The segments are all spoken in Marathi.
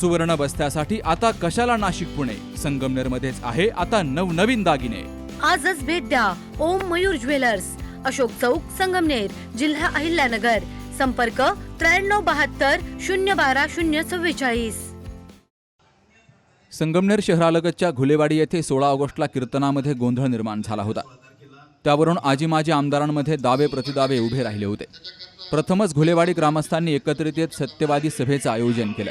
सुवर्ण बस्त्यासाठी आता कशाला नाशिक पुणे? संगमनेर मध्येच आहे आता नवनवीन दागिने. आजच भेट द्या ओम मयूर ज्वेलर्स. अशोक चौक संगमनेर जिल्हा अहिल्यानगर. संपर्क त्र्याण्णव बहात्तर शून्य बारा शून्य चव्वेचाळीस. संगमनेर शहरालगतच्या घुलेवाडी येथे सोळा ऑगस्टला कीर्तनामध्ये गोंधळ निर्माण झाला होता. त्यावरून आजी माजी आमदारांमध्ये दावे प्रतिदावे उभे राहिले होते. प्रथमच घुलेवाडी ग्रामस्थांनी एकत्रित येत सत्यवादी सभेचं आयोजन केलं.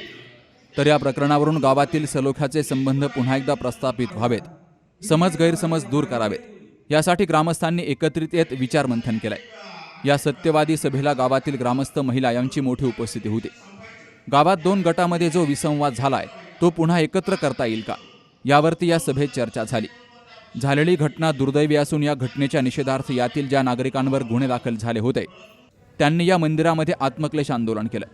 तर या प्रकरणावरून गावातील सलोख्याचे संबंध पुन्हा एकदा प्रस्थापित व्हावेत. समज गैरसमज दूर करावेत. यासाठी ग्रामस्थांनी एकत्रित येत विचारमंथन केलंय. या सत्यवादी सभेला गावातील ग्रामस्थ महिला यांची मोठी उपस्थिती होती. गावात दोन गटामध्ये जो विसंवाद झालाय तो पुन्हा एकत्र करता येईल का? यावरती या सभेत चर्चा झाली. झालेली घटना दुर्दैवी असून या घटनेच्या निषेधार्थ यातील ज्या नागरिकांवर गुन्हे दाखल झाले होते त्यांनी या मंदिरामध्ये आत्मक्लेश आंदोलन केलं.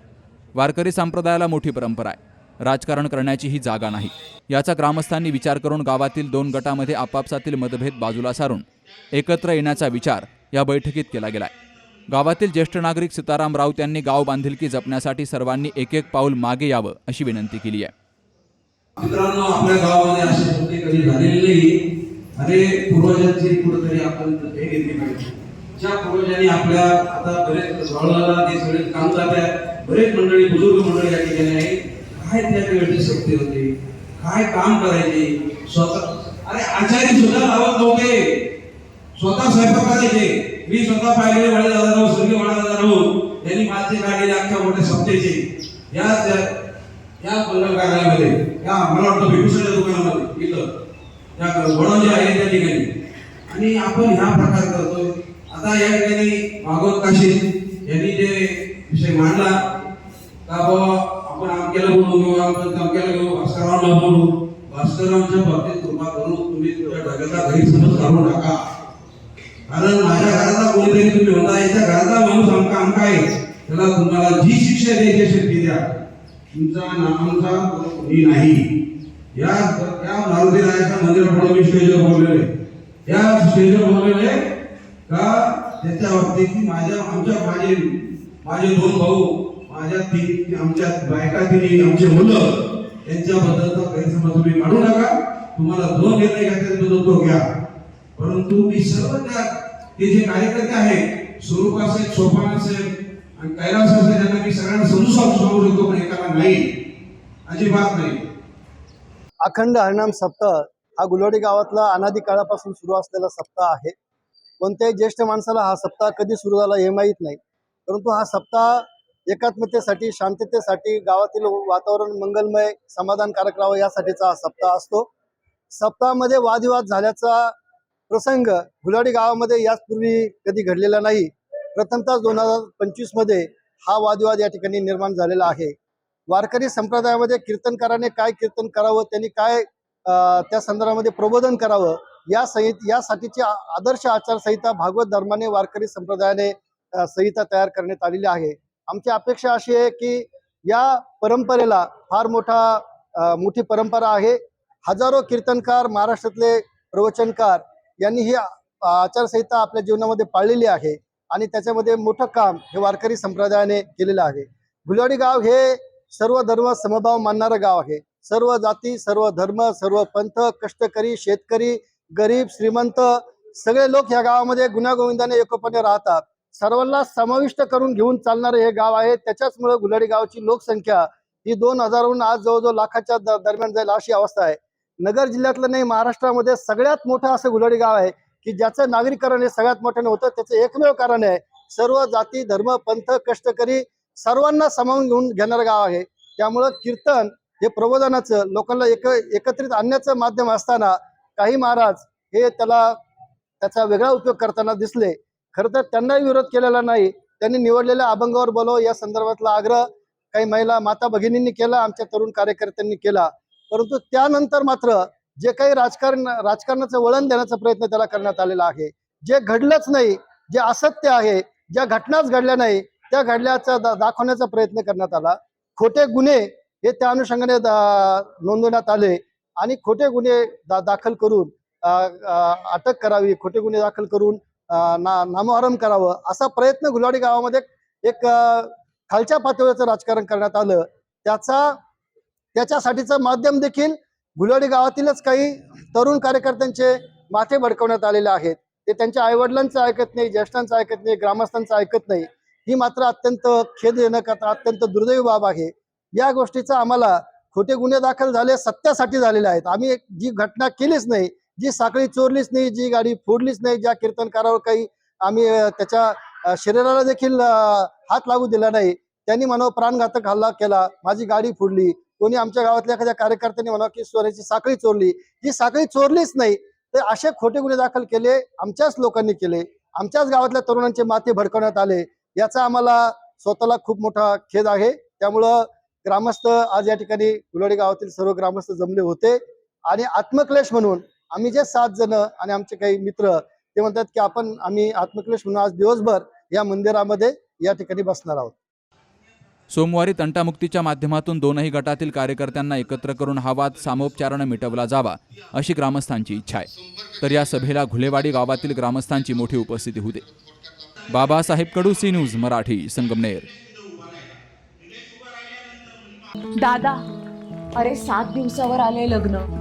वारकरी संप्रदायाला मोठी परंपरा आहे. राजकारण करण्याची ही जागा नाही. याचा ग्रामस्थांनी विचार करून गावातील दोन गटामध्ये आपापसातील मतभेद बाजूला सारून एकत्र येण्याचा विचार या बैठकीत केला गेलाय. गावातील ज्येष्ठ नागरिक सीताराम राऊत यांनी गाव बांधिलकी जपण्यासाठी सर्वांनी एक एक पाऊल मागे यावं अशी विनंती केली आहे. मित्रांनो आपल्या गावामध्ये अशी कृती कधी झालेली नाही. अरे पूर्वजांची कुठेतरी आपण हे घेतली पाहिजे. ज्या पूर्वजांनी आपल्या आता बरेच वळवाला ते सगळे काम जात बरेच मंडळी बुजुर्ग मंडळी या ठिकाणी आहेत काय त्या वेळची शक्ती होती? काय काम करायचे? स्वतः अरे आचार्य सुद्धा लावत नव्हते. स्वतः स्वयंपाक करायचे. मी स्वतः पाहिलेले वडे दादा राहू स्वर्गीय वडा दादा राहू यांनी माझे काढलेले अख्ख्या मोठ्या सप्तेचे. या या पल्लव कार्यालयामध्ये या मला वाटतं भेटूसच्या दुकानामध्ये इथं. या वडोजी आहे त्या ठिकाणी. आणि आपण ह्या प्रकार करतो आता या ठिकाणी भागवत काशी यांनी जे विषय मांडला का बाबा आपण अमक्याला बोलू किंवा आपण तमक्याला घेऊ भास्कररावला बोलू भास्कररावच्या बाबतीत कृपा करून तुम्ही तुमच्या ढगाचा गैरसमज काढून नका. कारण माझ्या घराचा कोणीतरी तुम्ही होता याच्या घराचा माणूस आमका आमका आहे. त्याला तुम्हाला जी शिक्षा द्यायची शक्ती द्या. तुमचा नामांचा कोणी नाही. या त्या मारुती रायाच्या मंदिरापुढे मी स्टेजवर बोललेले या स्टेजवर बोललेले का? त्याच्या बाबतीत की माझ्या आमच्या माझे माझे दोन भाऊ माझ्या तीन आमच्या बायका तिन्ही आमचे मुलं यांच्याबद्दलचा गैरसमज तुम्ही काढू नका. तुम्हाला दोन निर्णय घ्यायचा तो घ्या. परंतु मी सर्व त्या ते जे कार्यकर्ते आहेत स्वरूप असेल सोपान असेल आणि कैलास असेल त्यांना मी सगळ्यांना समजू सांगू सांगू शकतो पण एकाला नाही. अजिबात नाही. अखंड हरिनाम सप्ताह हा गुलवाडी गावातला अनादी काळापासून सुरू असलेला सप्ताह आहे. कोणत्याही ज्येष्ठ माणसाला हा सप्ताह कधी सुरू झाला हे माहीत नाही. परंतु हा सप्ताह एकात्मतेसाठी शांततेसाठी गावातील वातावरण मंगलमय समाधानकारक राहावं यासाठीचा हा सप्ताह असतो. सप्ताहामध्ये वादविवाद झाल्याचा प्रसंग गुलाडी गावामध्ये याचपूर्वी कधी घडलेला नाही. प्रथमतः दोन हजार पंचवीसमध्ये हा वादविवाद या ठिकाणी निर्माण झालेला आहे. वारकरी संप्रदायामध्ये कीर्तनकाराने काय कीर्तन करावं त्यांनी काय त्या संदर्भामध्ये प्रबोधन करावं या संहित यासाठीची आदर्श आचारसंहिता भागवत धर्माने वारकरी संप्रदायाने संहिता तयार करण्यात आलेली आहे. आमची अपेक्षा अशी आहे की या परंपरेला फार मोठा मोठी परंपरा आहे. हजारो कीर्तनकार महाराष्ट्रातले प्रवचनकार यांनी ही आचारसंहिता आपल्या जीवनामध्ये पाळलेली आहे आणि त्याच्यामध्ये मोठं काम हे वारकरी संप्रदायाने केलेलं आहे. गुलाडी गाव हे सर्व धर्म समभाव मानणारं गाव आहे. सर्व जाती सर्व धर्म सर्व पंथ कष्टकरी शेतकरी गरीब श्रीमंत सगळे लोक ह्या गावामध्ये गुण्यागोविंदाने एकोपणे राहतात. सर्वांना समाविष्ट करून घेऊन चालणारे हे गाव आहे. त्याच्याचमुळे गुलाडी गावाची लोकसंख्या ही दोन हजारहून आज जवळजवळ लाखाच्या दरम्यान जाईल अशी अवस्था आहे. नगर जिल्ह्यातलं नाही महाराष्ट्रामध्ये सगळ्यात मोठं असं गुलाडी गाव आहे की ज्याचं नागरीकरण हे सगळ्यात मोठ्याने होतं. त्याचं एकमेव कारण आहे सर्व जाती धर्म पंथ कष्टकरी सर्वांना सामावून घेऊन घेणारं गाव आहे. त्यामुळं कीर्तन हे प्रबोधनाचं लोकांना एक एकत्रित आणण्याचं माध्यम असताना काही महाराज हे त्याला त्याचा वेगळा उपयोग करताना दिसले. खरं तर त्यांनाही विरोध केलेला नाही. त्यांनी निवडलेल्या अभंगावर बोलव या संदर्भातला आग्रह काही महिला माता भगिनींनी केला आमच्या तरुण कार्यकर्त्यांनी केला. परंतु त्यानंतर मात्र जे काही राजकारण राजकारणाचं वळण देण्याचा प्रयत्न त्याला करण्यात आलेला आहे. जे घडलंच नाही जे असत्य आहे ज्या घटनाच घडल्या नाही त्या घडल्याचा दाखवण्याचा प्रयत्न करण्यात आला. खोटे गुन्हे हे त्या अनुषंगाने नोंदवण्यात आले आणि खोटे गुन्हे दा- दाखल करून अटक करावी खोटे गुन्हे दाखल करून ना नामोहरम करावं असा प्रयत्न गुलाडी गावामध्ये एक खालच्या पातळीचं राजकारण करण्यात आलं. त्याचा त्याच्यासाठीचं माध्यम देखील गुलाडी गावातीलच काही तरुण कार्यकर्त्यांचे माथे भडकवण्यात आलेले आहेत. ते त्यांच्या आईवडिलांचं ऐकत नाही ज्येष्ठांचं ऐकत नाही ग्रामस्थांचं ऐकत नाही. ही मात्र अत्यंत खेदजनक आता अत्यंत दुर्दैवी बाब आहे. या गोष्टीचा आम्हाला खोटे गुन्हे दाखल झाले सत्यासाठी झालेले आहेत. आम्ही जी घटना केलीच नाही जी साखळी चोरलीच नाही जी गाडी फोडलीच नाही ज्या कीर्तनकारावर काही आम्ही त्याच्या शरीराला देखील हात लागू दिला नाही त्यांनी म्हणावं प्राणघातक हल्ला केला माझी गाडी फोडली. कोणी आमच्या गावातल्या एखाद्या कार्यकर्त्यांनी म्हणावं की सोन्याची साखळी चोरली. ही साखळी चोरलीच नाही तर असे खोटे गुन्हे दाखल केले आमच्याच लोकांनी केले आमच्याच गावातल्या तरुणांचे माथे भडकवण्यात आले याचा आम्हाला स्वतःला खूप मोठा खेद आहे. त्यामुळं ग्रामस्थ आज या ठिकाणी गुलवाडी गावातील सर्व ग्रामस्थ जमले होते. आणि आत्मक्लेश म्हणून आम्ही जे सात जण आणि आमचे काही मित्र ते म्हणतात की आपण आम्ही आत्मक्लेश म्हणून आज दिवसभर या मंदिरामध्ये या ठिकाणी बसणार आहोत. सोमवारी तंटामुक्तीच्या माध्यमातून दोनही गटातील कार्यकर्त्यांना एकत्र करून हा वाद सामोपचारानं मिटवला जावा अशी ग्रामस्थांची इच्छा आहे. तर या सभेला घुलेवाडी गावातील ग्रामस्थांची मोठी उपस्थिती होती. Babasaheb Kadu C news Marathi Sangamner. दादा अरे सात दिवसावर आले लग्न.